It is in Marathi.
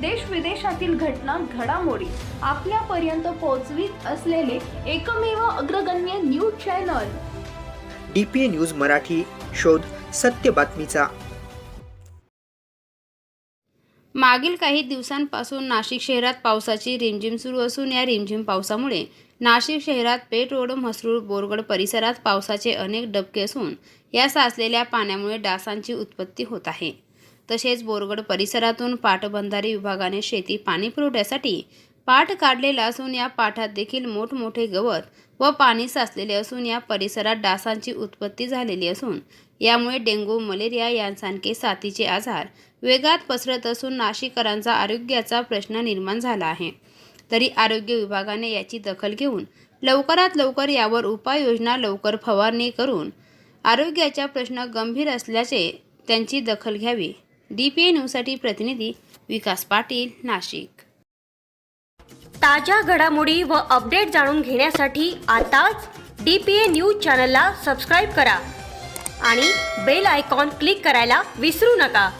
देश विदेशातील घटना घडामोडी आपल्यापर्यंत पोहोचवीत असलेले एकमेव अग्रगण्य news channel. D P A news Marathi शोध सत्य बातमीचा. मागील काही दिवसांपासून नाशिक शहरात पावसाची रिमझिम सुरू असून या रिमझिम पावसामुळे नाशिक शहरात पेठ रोड म्हसरूळ बोरगड परिसरात पावसाचे अनेक डबके असून या साचलेल्या पाण्यामुळे डासांची उत्पत्ती होत आहे. तसेच बोरगड परिसरातून पाटबंधारे विभागाने शेती पाणी पुरवठ्यासाठी पाठ काढलेला असून या पाठात देखील मोठमोठे गवत व पाणी साचलेले असून या परिसरात डासांची उत्पत्ती झालेली असून यामुळे डेंग्यू मलेरिया यांसारखे साथीचे आजार वेगात पसरत असून नाशिककरांचा आरोग्याचा प्रश्न निर्माण झाला आहे. तरी आरोग्य विभागाने याची दखल घेऊन लवकरात लवकर यावर उपाययोजना लवकर फवारणी करून आरोग्याचा प्रश्न गंभीर असल्याचे त्यांची दखल घ्यावी. डी पी ए न्यूजसाठी प्रतिनिधी विकास पाटील नाशिक. ताज्या घडामोडी व अपडेट जाणून घेण्यासाठी आताच डी पी ए न्यूज चॅनलला सबस्क्राईब करा आणि बेल आयकॉन क्लिक करायला विसरू नका.